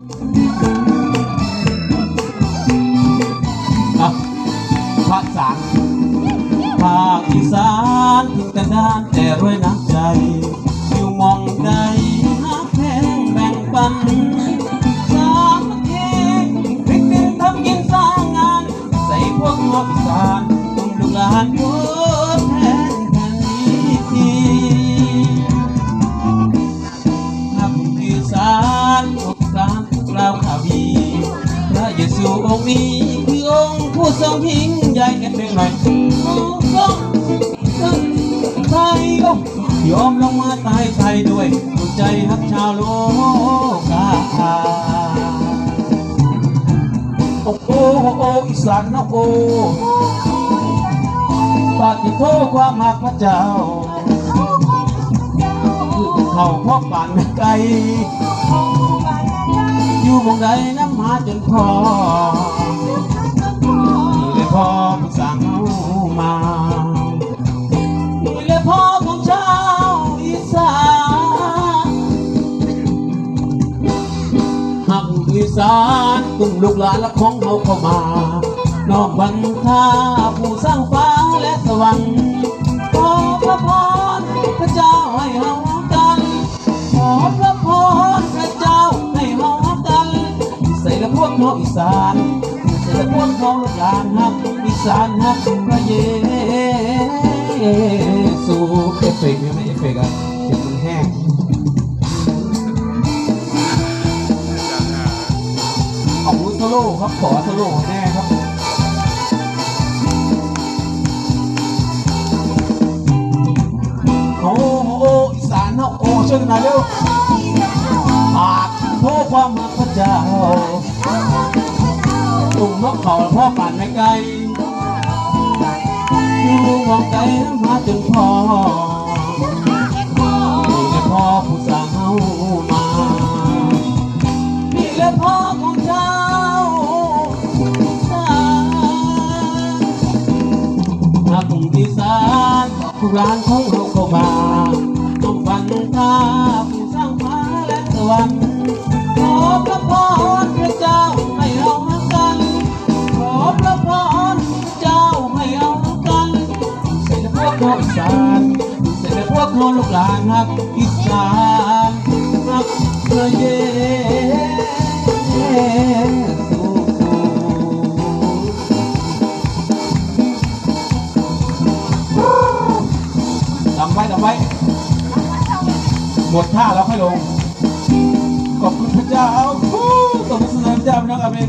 อะภาคสามภาคอีสานทิศกันดานแต่รวยน้ำใจ องค์นี้คือองค์ผู้ทรงยิ่งใหญ่กันเป็นหน่อยโอ้ทรงไทยโอ้ยอมลงมาตายไทยด้วยหัวใจฮักชาวโลกาโอ้โอ้โอ้โอ,อีสานนะโอ้ปาฏิโทความหักพระเจ้าเขาพ่อปานไกล อยู่มองใดน้ำหาจนพอนี่เลยพ่อผู้สั่งเอามานี่เลยพ่อของชาวอีสานหักอีสานตุ้มลูกหลานและของเฮาเข้ามาน้อมบันทาผู้สร้างฟ้าและสวรรค์ขอพระพรพระเจ้าให้เฮากันขอพระ ส่ละอีสานใส่ละพวกน้องลูกหลานฮักอีสานฮักพระเยซูเอฟเฟกต์ไหมเอฟเฟกต์อะเสียงมันแห้งขอบคุณโซโล่ครับขอโซโล่แน่ครับโอ้โอ้อีสานเนาะโอ้ช่วยกันหน่อยเร็ว ตุ่มนกเขาพ่อป่านไม่ไกลอยู่มองไกลน้ำหาจนพอนี่แหละพ่อผู้สางเฮามานี่แหละพ่อของเจ้าสานนักอีสานทุกร้านของเราเข้ามา พวกสานเสร็จแล้วพวกเราลูกหลานฮักอีสานฮักพระเยซูจำไว้จำไว้ หมดท่าแล้วค่อยลง ขอบคุณพระเจ้าฮู้ขอบคุณพระเจ้าพี่น้องอาเมน